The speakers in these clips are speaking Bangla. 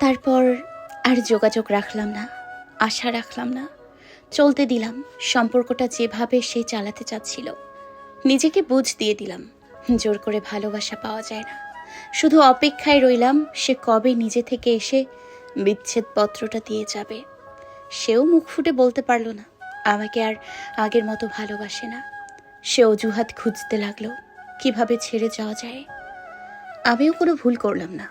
তারপর আর যোগাযোগ রাখলাম না, আশা রাখলাম না, চলতে দিলাম, সম্পর্কটা যেভাবে সে চালাতে চাচ্ছিল। নিজেকে বুঝ দিয়ে দিলাম, জোর করে ভালোবাসা পাওয়া যায় না। শুধু অপেক্ষায় রইলাম, সে কবে নিজে থেকে এসে বিচ্ছেদ পত্রটা দিয়ে যাবে। সেও মুখ ফুটে বলতে পারল না, আমাকে আর আগের মতো ভালোবাসে না। সে অজুহাত খুঁজতে লাগল, কীভাবে ছেড়ে যাওয়া যায়। আমিও কোনো ভুল করলাম না।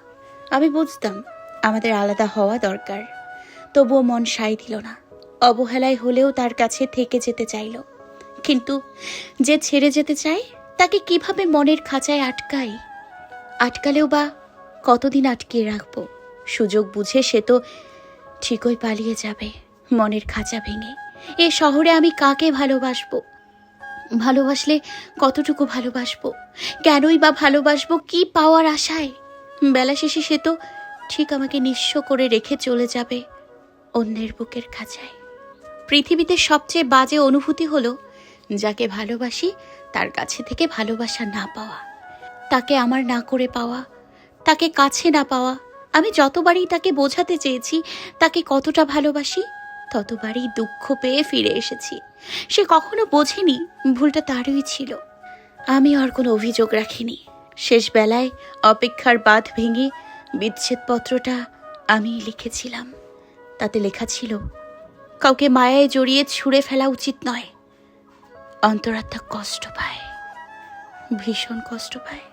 আমি বুঝতাম আমাদের আলাদা হওয়া দরকার। তবুও মন সাই দিল না। অবহেলায় হলেও তার কাছে থেকে যেতে চাইল। কিন্তু যে ছেড়ে যেতে চায়, তাকে কীভাবে মনের খাঁচায় আটকাই আটকালেও বা কতদিন আটকিয়ে রাখব? সুযোগ বুঝে সে তো ঠিকই পালিয়ে যাবে, মনের খাঁচা ভেঙে। এ শহরে আমি কাকে ভালোবাসবো? ভালোবাসলে কতটুকু ভালোবাসবো? কেনই বা ভালোবাসবো কি পাওয়ার আশায়? বেলা শেষে সে তো ঠিক আমাকে নিঃস্ব করে রেখে চলে যাবে অন্যের বুকের খাঁচায়। পৃথিবীতে সবচেয়ে বাজে অনুভূতি হলো যাকে ভালোবাসি, তার কাছে থেকে ভালোবাসা না পাওয়া। তাকে আমার না করে পাওয়া, তাকে কাছে না পাওয়া। আমি যতবারই তাকে বোঝাতে চেয়েছি, তাকে কতটা ভালোবাসি, ততবারই দুঃখ পেয়ে ফিরে এসেছি। সে কখনো বোঝেনি, ভুলটা তারই ছিল। আমি আর কোনো অভিযোগ রাখিনি। শেষ বেলায় অপেক্ষার বাঁধ ভেঙে বিচ্ছেদপত্রটা আমি লিখেছিলাম। তাতে লেখা ছিল, কাউকে মায়ায় জড়িয়ে ছুঁড়ে ফেলা উচিত নয়। অন্তরাত্মা কষ্ট পায়, ভীষণ কষ্ট পায়।